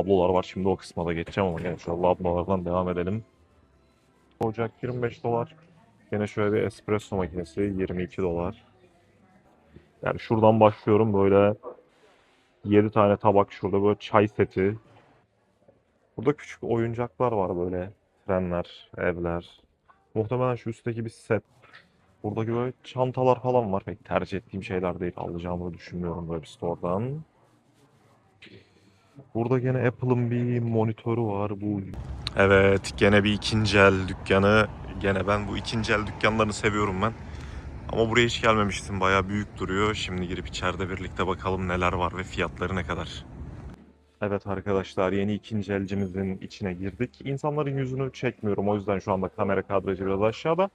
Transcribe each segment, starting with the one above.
Tablolar var. Şimdi o kısma da geçeceğim ama gene şu lambalardan devam edelim. Ocak 25 dolar. Gene şöyle bir espresso makinesi 22 dolar. Yani şuradan başlıyorum böyle 7 tane tabak şurada böyle çay seti. Burada küçük oyuncaklar var böyle. Trenler, evler. Muhtemelen şu üstteki bir set. Buradaki böyle çantalar falan var. Pek tercih ettiğim şeyler değil. Alacağımı düşünmüyorum böyle bir store'dan. Burada gene Apple'ın bir monitörü var. Bu Evet, gene bir ikinci el dükkanı. Gene ben bu ikinci el dükkanlarını seviyorum ben. Ama buraya hiç gelmemiştim. Bayağı büyük duruyor. Şimdi girip içeride birlikte bakalım neler var ve fiyatları ne kadar. Evet arkadaşlar yeni ikinci elcimizin içine girdik. İnsanların yüzünü çekmiyorum. O yüzden şu anda kamera kadrajı biraz aşağıda.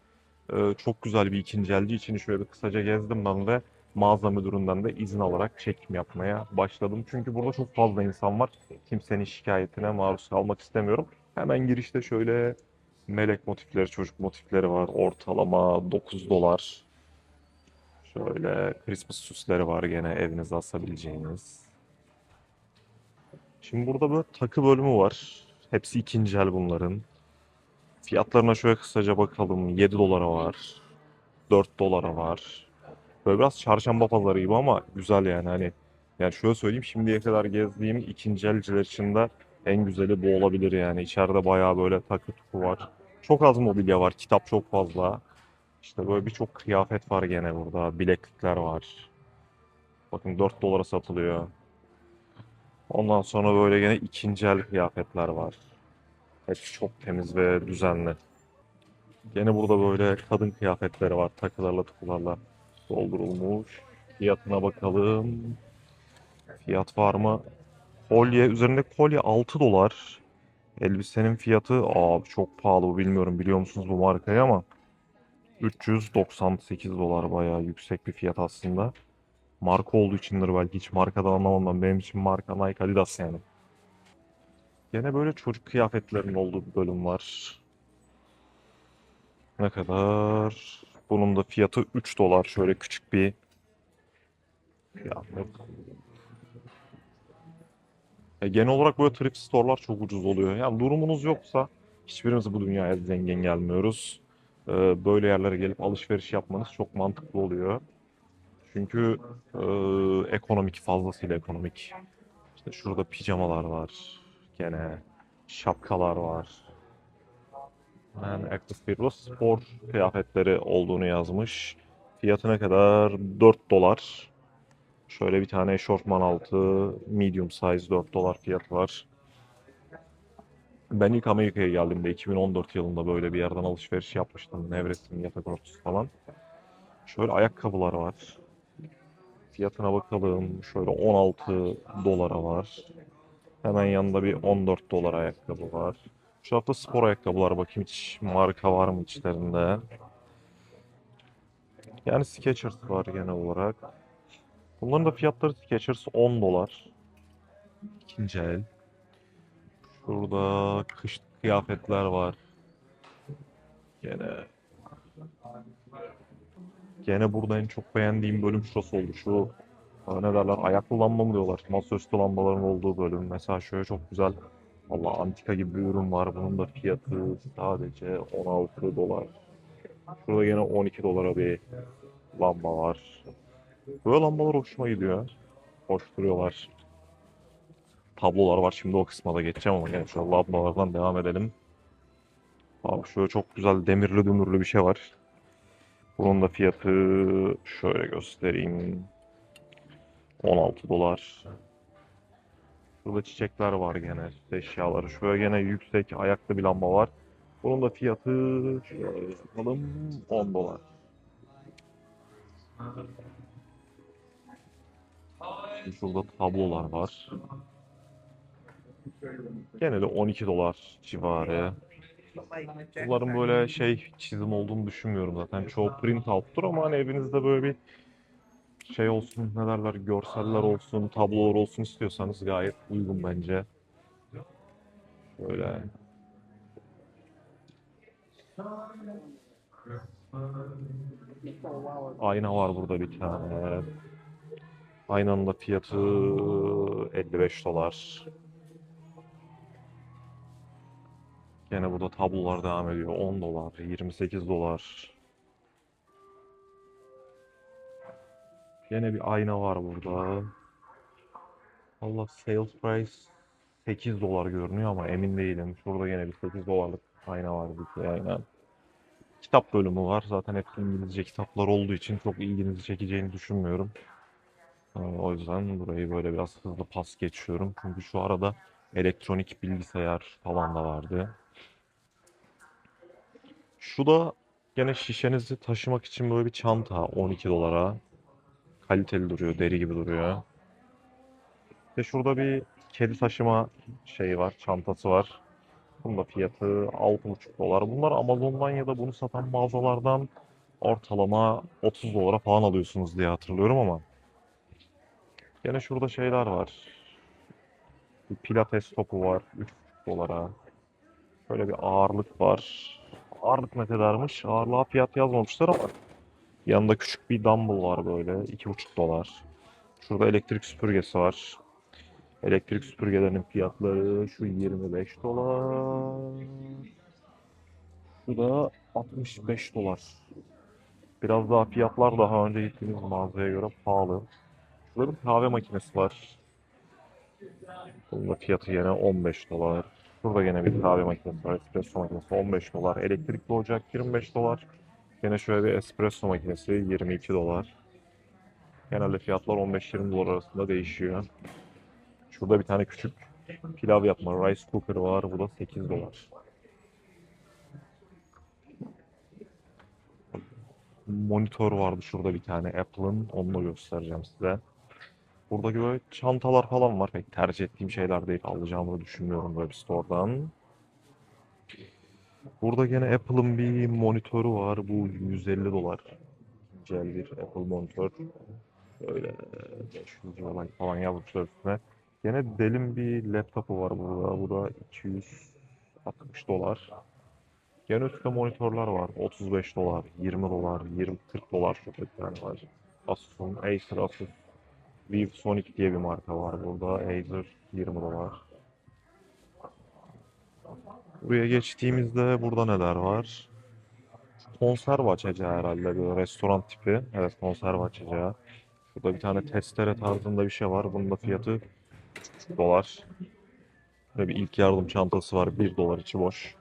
Ee, çok güzel bir ikinci elci. İçini şöyle bir kısaca gezdim ben ve mağaza müdüründen de izin alarak çekim yapmaya başladım. Çünkü burada çok fazla insan var. Kimsenin şikayetine maruz kalmak istemiyorum. Hemen girişte şöyle melek motifleri, çocuk motifleri var. Ortalama 9 dolar. Şöyle Christmas süsleri var gene evinize asabileceğiniz. Şimdi burada böyle takı bölümü var. Hepsi ikinci el bunların. Fiyatlarına şöyle kısaca bakalım. 7 dolara var. 4 dolara var. Böyle biraz çarşamba pazarı gibi ama güzel yani hani. Yani şöyle söyleyeyim şimdiye kadar gezdiğim ikinci elciler içinde en güzeli bu olabilir yani. İçeride bayağı böyle takı tuku var. Çok az mobilya var. Kitap çok fazla. İşte böyle birçok kıyafet var gene burada. Bileklikler var. Bakın 4 dolara satılıyor. Ondan sonra böyle gene ikinci el kıyafetler var. Hepsi çok temiz ve düzenli. Gene burada böyle kadın kıyafetleri var. Takılarla tukularla doldurulmuş. Fiyatına bakalım. Fiyat var mı? Kolye, üzerindeki kolye 6 dolar. Elbisenin fiyatı, aa çok pahalı bilmiyorum biliyor musunuz bu markayı ama 398 dolar bayağı yüksek bir fiyat aslında. Marka olduğu içindir belki hiç markadan anlamam ben. Benim için marka Nike Adidas yani. Gene böyle çocuk kıyafetlerinin olduğu bir bölüm var. Ne kadar? Bunun da fiyatı 3 dolar. Şöyle küçük bir kıyafet. E, genel olarak böyle thrift store'lar çok ucuz oluyor. Yani durumunuz yoksa hiçbirimiz bu dünyaya zengin gelmiyoruz. E, böyle yerlere gelip alışveriş yapmanız çok mantıklı oluyor. Çünkü e, ekonomik fazlasıyla ekonomik. İşte şurada pijamalar var. Gene şapkalar var. Yani Active Hero spor kıyafetleri olduğunu yazmış. Fiyatı ne kadar? 4 dolar. Şöyle bir tane eşofman altı medium size 4 dolar fiyatı var. Ben ilk Amerika'ya geldiğimde 2014 yılında böyle bir yerden alışveriş yapmıştım. Nevresim, yatak örtüsü falan. Şöyle ayakkabılar var. Fiyatına bakalım. Şöyle 16 dolara var. Hemen yanında bir 14 dolar ayakkabı var. Şu hafta spor ayakkabılar bakayım hiç marka var mı içlerinde. Yani Skechers var genel olarak. Bunların da fiyatları Skechers 10 dolar. İkinci el. Şurada kış kıyafetler var. Gene Gene burada en çok beğendiğim bölüm şurası oldu. Şu ne derler ayaklı lamba mı diyorlar. Masaüstü lambaların olduğu bölüm. Mesela şöyle çok güzel Allah antika gibi bir ürün var. Bunun da fiyatı sadece 16 dolar. Şurada yine 12 dolara bir lamba var. Böyle lambalar hoşuma gidiyor. Hoş duruyorlar. Tablolar var. Şimdi o kısma da geçeceğim ama gene şu lambalardan devam edelim. Abi şöyle çok güzel demirli dümürlü bir şey var. Bunun da fiyatı şöyle göstereyim. 16 dolar. Burada çiçekler var gene. Eşyaları. Şöyle gene yüksek ayaklı bir lamba var. Bunun da fiyatı bakalım 10 dolar. Şurada tablolar var. Gene de 12 dolar civarı. Bunların böyle şey çizim olduğunu düşünmüyorum zaten. Çoğu print out'tur ama hani evinizde böyle bir şey olsun, ne derler, görseller olsun, tablolar olsun istiyorsanız gayet uygun bence. Böyle. Ayna var burada bir tane. Aynanın da fiyatı 55 dolar. Gene burada tablolar devam ediyor. 10 dolar, 28 dolar. Gene bir ayna var burada. Allah sales price 8 dolar görünüyor ama emin değilim. Şurada gene bir 8 dolarlık ayna var bir şey aynen. Kitap bölümü var. Zaten hep İngilizce kitaplar olduğu için çok ilginizi çekeceğini düşünmüyorum. Ee, O yüzden burayı böyle biraz hızlı pas geçiyorum. Çünkü şu arada elektronik bilgisayar falan da vardı. Şu da gene şişenizi taşımak için böyle bir çanta 12 dolara. Kaliteli duruyor, deri gibi duruyor. Ve şurada bir kedi taşıma şeyi var, çantası var. Bunun da fiyatı 6,5 dolar. Bunlar Amazon'dan ya da bunu satan mağazalardan ortalama 30 dolara falan alıyorsunuz diye hatırlıyorum ama. Gene şurada şeyler var. Bir pilates topu var 3,5 dolara. Şöyle bir ağırlık var. Ağırlık ne kadarmış? Ağırlığa fiyat yazmamışlar ama yanında küçük bir dumbbell var böyle 2,5 dolar. Şurada elektrik süpürgesi var. Elektrik süpürgelerinin fiyatları şu 25 dolar. Şu da 65 dolar. Biraz daha fiyatlar daha önce gittiğimiz mağazaya göre pahalı. Şurada bir kahve makinesi var. Bunun da fiyatı yine 15 dolar. Burada yine bir kahve makinesi var. Espresso makinesi 15 dolar. Elektrikli ocak 25 dolar. Yine şöyle bir espresso makinesi 22 dolar. Genelde fiyatlar 15-20 dolar arasında değişiyor. Şurada bir tane küçük pilav yapma rice cooker var. Bu da 8 dolar. Monitör vardı şurada bir tane Apple'ın. Onu da göstereceğim size. Buradaki böyle çantalar falan var. Pek tercih ettiğim şeyler değil. Alacağımı düşünmüyorum böyle bir store'dan. Burada gene Apple'ın bir monitörü var. Bu 150 dolar. Güzel bir Apple monitör. Böyle 500 dolar falan yazmışlar üstüne. Gene Dell'in bir laptopu var burada. Bu da 260 dolar. Gene üstte monitörler var. 35 dolar, 20 dolar, 20 40 dolar bir tane var. Asus'un Acer Asus ViewSonic diye bir marka var burada. Acer 20 dolar. Buraya geçtiğimizde burada neler var? Konserve açacağı herhalde bir restoran tipi. Evet konserve açacağı. Burada bir tane testere tarzında bir şey var. Bunun da fiyatı 3,5 dolar. Böyle bir ilk yardım çantası var. 1 dolar içi boş.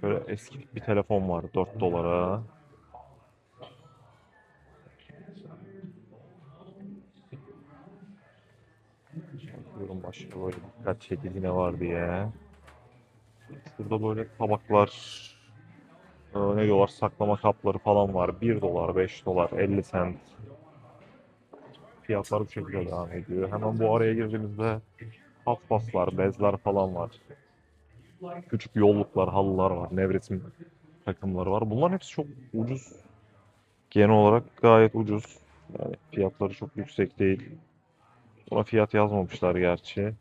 Şöyle eski bir telefon var 4 dolara. Bakıyorum başka böyle dikkat çekici ne var diye. Burada böyle tabaklar, e, ne diyorlar saklama kapları falan var. 1 dolar, 5 dolar, 50 cent. Fiyatlar bu şekilde devam ediyor. Hemen bu araya girdiğimizde paspaslar, bezler falan var. Küçük yolluklar, halılar var. Nevresim takımları var. Bunların hepsi çok ucuz. Genel olarak gayet ucuz. Yani fiyatları çok yüksek değil. Buna fiyat yazmamışlar gerçi.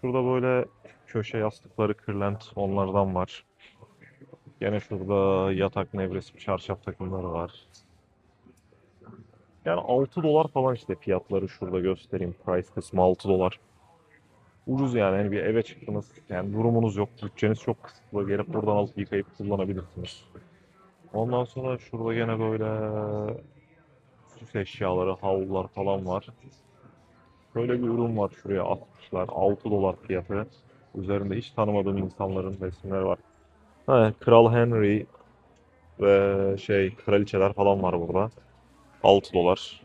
Şurada böyle köşe yastıkları kırlent onlardan var. Gene şurada yatak nevresim çarşaf takımları var. Yani 6 dolar falan işte fiyatları şurada göstereyim. Price kısmı 6 dolar. Ucuz yani. Yani bir eve çıktınız. Yani durumunuz yok. Bütçeniz çok kısıtlı. Gelip buradan alıp yıkayıp kullanabilirsiniz. Ondan sonra şurada gene böyle süs eşyaları, havlular falan var. Böyle bir ürün var şuraya atmışlar. 6 dolar fiyatı. Üzerinde hiç tanımadığım insanların resimleri var. Ha, Kral Henry ve şey kraliçeler falan var burada. 6 dolar.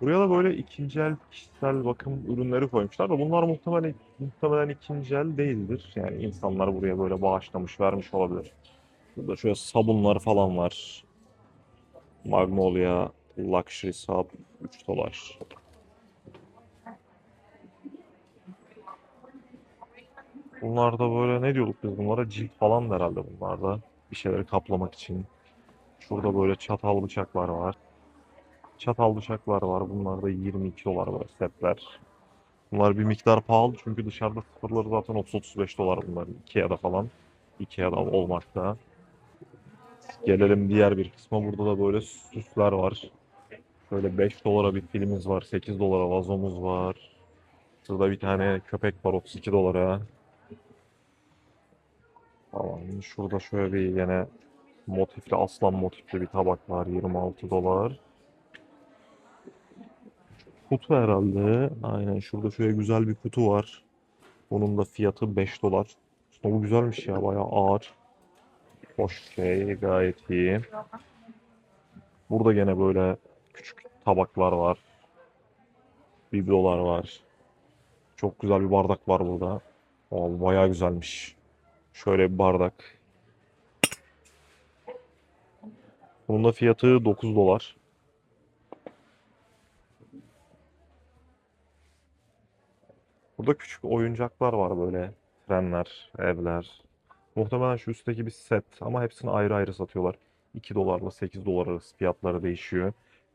Buraya da böyle ikinci el kişisel bakım ürünleri koymuşlar da bunlar muhtemelen muhtemelen ikinci el değildir. Yani insanlar buraya böyle bağışlamış, vermiş olabilir. Burada şöyle sabunlar falan var. Magnolia Luxury Sub 3 dolar. Bunlar da böyle ne diyorduk biz bunlara? Cilt falan da herhalde bunlar da. Bir şeyleri kaplamak için. Şurada böyle çatal bıçaklar var. Çatal bıçaklar var. Bunlar da 22 dolar böyle setler. Bunlar bir miktar pahalı çünkü dışarıda sıfırları zaten 30-35 dolar bunlar. Ikea'da falan. Ikea'da olmakta. Gelelim diğer bir kısma. Burada da böyle süsler var. Şöyle 5 dolara bir filmimiz var. 8 dolara vazomuz var. Şurada bir tane köpek var 32 dolara. Tamam. Şurada şöyle bir yine motifli aslan motifli bir tabak var 26 dolar. Kutu herhalde. Aynen şurada şöyle güzel bir kutu var. Bunun da fiyatı 5 dolar. Aslında bu güzelmiş ya bayağı ağır. Hoş şey gayet iyi. Burada gene böyle küçük tabaklar var. Biblolar var. Çok güzel bir bardak var burada. Bu bayağı güzelmiş. Şöyle bir bardak. Bunun da fiyatı 9 dolar. Burada küçük oyuncaklar var böyle. Trenler, evler. Muhtemelen şu üstteki bir set ama hepsini ayrı ayrı satıyorlar. 2 dolarla 8 dolar arası fiyatları değişiyor.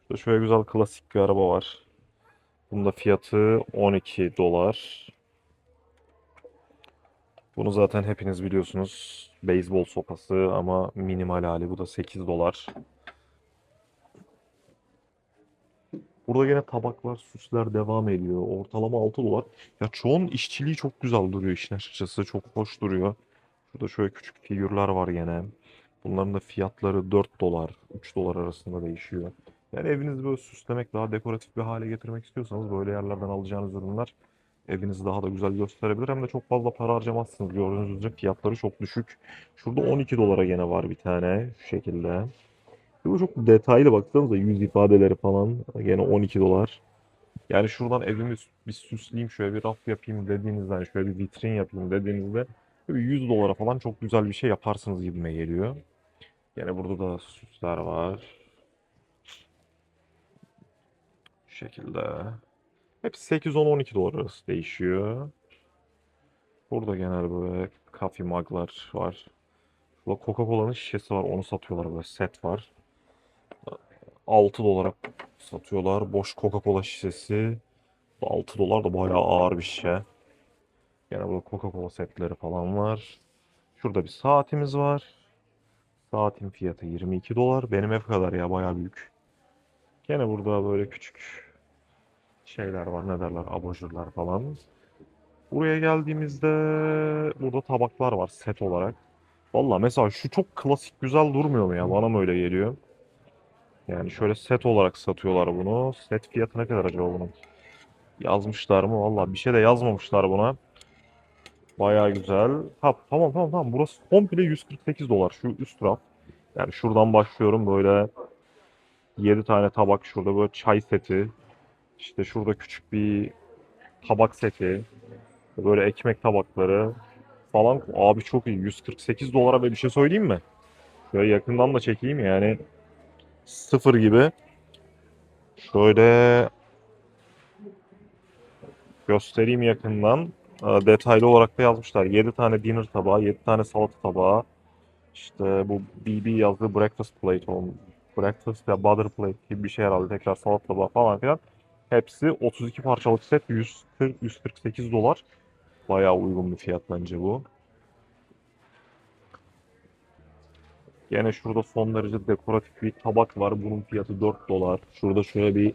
Şurada şöyle güzel klasik bir araba var. Bunun da fiyatı 12 dolar. Bunu zaten hepiniz biliyorsunuz. Beyzbol sopası ama minimal hali. Bu da 8 dolar. Burada yine tabaklar, süsler devam ediyor. Ortalama 6 dolar. Ya çoğun işçiliği çok güzel duruyor işin açıkçası. Çok hoş duruyor. Şurada şöyle küçük figürler var yine. Bunların da fiyatları 4 dolar, 3 dolar arasında değişiyor. Yani evinizi böyle süslemek, daha dekoratif bir hale getirmek istiyorsanız böyle yerlerden alacağınız ürünler evinizi daha da güzel gösterebilir. Hem de çok fazla para harcamazsınız. Gördüğünüz üzere fiyatları çok düşük. Şurada 12 dolara gene var bir tane şu şekilde. Bu çok detaylı baksanıza yüz ifadeleri falan gene 12 dolar. Yani şuradan evimi bir süsleyeyim şöyle bir raf yapayım dediğinizde hani şöyle bir vitrin yapayım dediğinizde bir 100 dolara falan çok güzel bir şey yaparsınız gibime geliyor. Yine burada da süsler var. Şu şekilde. Hepsi 8, 10, 12 dolar arası değişiyor. Burada genel böyle kafe muglar var. Burada Coca-Cola'nın şişesi var. Onu satıyorlar böyle set var. 6 dolara satıyorlar. Boş Coca-Cola şişesi. 6 dolar da bayağı ağır bir şişe. Gene burada Coca-Cola setleri falan var. Şurada bir saatimiz var. Saatin fiyatı 22 dolar. Benim ev kadar ya bayağı büyük. Gene burada böyle küçük şeyler var. Ne derler? Abajurlar falan. Buraya geldiğimizde burada tabaklar var set olarak. Valla mesela şu çok klasik güzel durmuyor mu ya? Bana mı öyle geliyor? Yani şöyle set olarak satıyorlar bunu. Set fiyatı ne kadar acaba bunun? Yazmışlar mı? Valla bir şey de yazmamışlar buna. Baya güzel. Ha tamam tamam tamam. Burası komple 148 dolar. Şu üst raf. Yani şuradan başlıyorum böyle 7 tane tabak şurada böyle çay seti. İşte şurada küçük bir tabak seti. Böyle ekmek tabakları falan. Abi çok iyi. 148 dolara böyle bir şey söyleyeyim mi? Şöyle yakından da çekeyim yani. Sıfır gibi. Şöyle göstereyim yakından. Ee, Detaylı olarak da yazmışlar. 7 tane dinner tabağı, 7 tane salata tabağı. İşte bu BB yazdığı breakfast plate olmuş. Breakfast ya butter plate gibi bir şey herhalde. Tekrar salata tabağı falan filan. Hepsi 32 parçalık set 140 148 dolar. Bayağı uygun bir fiyat bence bu. Yine şurada son derece dekoratif bir tabak var. Bunun fiyatı 4 dolar. Şurada şöyle bir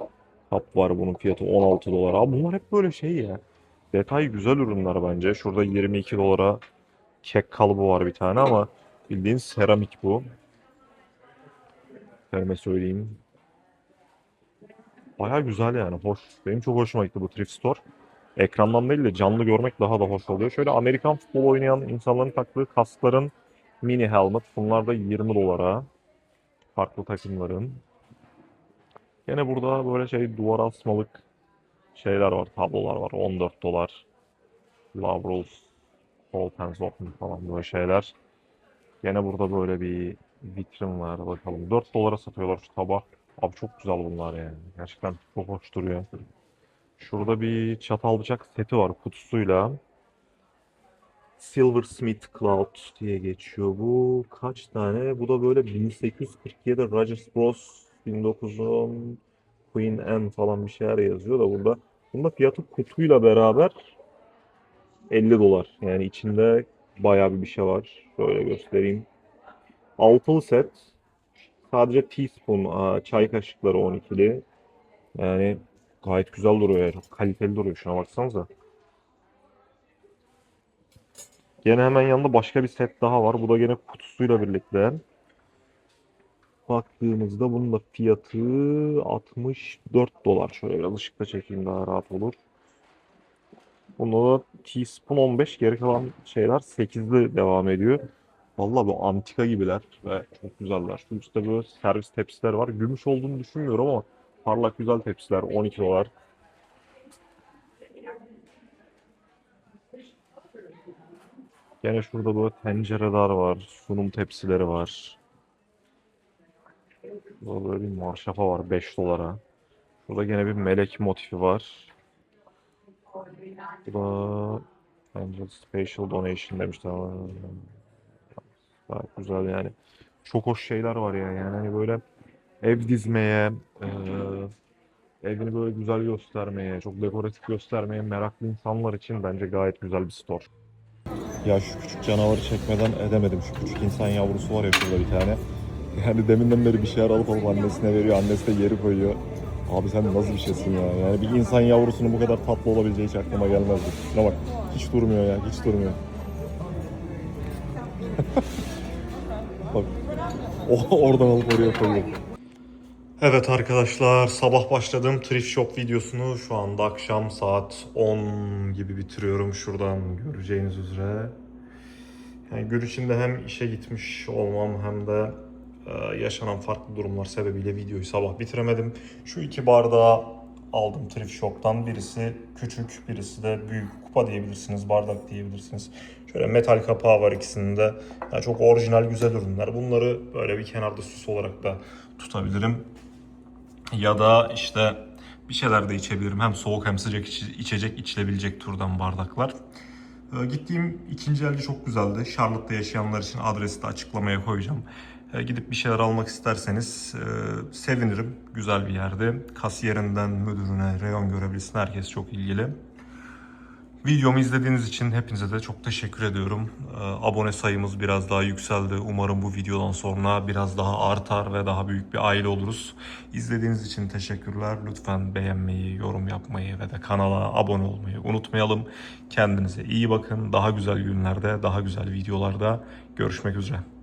kap var. Bunun fiyatı 16 dolar. Abi bunlar hep böyle şey ya. Detay güzel ürünler bence. Şurada 22 dolara kek kalıbı var bir tane ama bildiğin seramik bu. Efendime söyleyeyim. Baya güzel yani. Hoş. Benim çok hoşuma gitti bu thrift store. Ekrandan değil de canlı görmek daha da hoş oluyor. Şöyle Amerikan futbol oynayan insanların taktığı kaskların mini helmet. Bunlar da 20 dolara. Farklı takımların. Yine burada böyle şey duvara asmalık şeyler var, tablolar var. 14 dolar. All Pens Open falan böyle şeyler. Yine burada böyle bir vitrin var. Bakalım 4 dolara satıyorlar şu tabak. Abi çok güzel bunlar yani. Gerçekten çok hoş duruyor. Şurada bir çatal bıçak seti var kutusuyla. Silversmith Cloud diye geçiyor bu. Kaç tane? Bu da böyle 1847 Rogers Bros 1910 Queen Anne falan bir şeyler yazıyor da burada. Bunda fiyatı kutuyla beraber 50 dolar. Yani içinde bayağı bir bir şey var. Şöyle göstereyim. Altılı set. Sadece teaspoon çay kaşıkları 12'li. Yani gayet güzel duruyor. Kaliteli duruyor. Şuna baksanıza. Gene hemen yanında başka bir set daha var. Bu da gene kutusuyla birlikte. Baktığımızda bunun da fiyatı 64 dolar. Şöyle biraz ışıkta çekeyim daha rahat olur. Bunda da Teaspoon 15 geri kalan şeyler 8'li devam ediyor. Vallahi bu antika gibiler ve çok güzeller. Şu üstte böyle servis tepsiler var. Gümüş olduğunu düşünmüyorum ama parlak güzel tepsiler 12 dolar. Gene şurada böyle tencereler var. Sunum tepsileri var. Burada böyle bir marşafa var 5 dolara. Burada gene bir melek motifi var. Bu da Angel Special Donation demişler gayet güzel yani. Çok hoş şeyler var ya yani hani böyle ev dizmeye, eee, evini böyle güzel göstermeye, çok dekoratif göstermeye meraklı insanlar için bence gayet güzel bir store. Ya şu küçük canavarı çekmeden edemedim. Şu küçük insan yavrusu var ya şurada bir tane. Yani deminden beri bir şeyler alıp alıp annesine veriyor. Annesi de geri koyuyor. Abi sen nasıl bir şeysin ya? Yani bir insan yavrusunun bu kadar tatlı olabileceği hiç aklıma gelmezdi. Şuna bak. Hiç durmuyor ya. Hiç durmuyor. bak. O oradan alıp oraya koyuyor. Evet arkadaşlar sabah başladığım thrift shop videosunu şu anda akşam saat 10 gibi bitiriyorum şuradan göreceğiniz üzere. Yani gün içinde hem işe gitmiş olmam hem de e, yaşanan farklı durumlar sebebiyle videoyu sabah bitiremedim. Şu iki bardağı aldım thrift shop'tan. Birisi küçük, birisi de büyük. Kupa diyebilirsiniz, bardak diyebilirsiniz. Şöyle metal kapağı var ikisinde. Yani çok orijinal güzel ürünler. Bunları böyle bir kenarda süs olarak da tutabilirim. Ya da işte bir şeyler de içebilirim. Hem soğuk hem sıcak içecek içilebilecek türden bardaklar. Ee, Gittiğim ikinci elci çok güzeldi. Charlotte'da yaşayanlar için adresi de açıklamaya koyacağım. Ee, Gidip bir şeyler almak isterseniz e, sevinirim. Güzel bir yerde. Kasiyerinden müdürüne, reyon görevlisine herkes çok ilgili. Videomu izlediğiniz için hepinize de çok teşekkür ediyorum. Ee, Abone sayımız biraz daha yükseldi. Umarım bu videodan sonra biraz daha artar ve daha büyük bir aile oluruz. İzlediğiniz için teşekkürler. Lütfen beğenmeyi, yorum yapmayı ve de kanala abone olmayı unutmayalım. Kendinize iyi bakın. Daha güzel günlerde, daha güzel videolarda görüşmek üzere.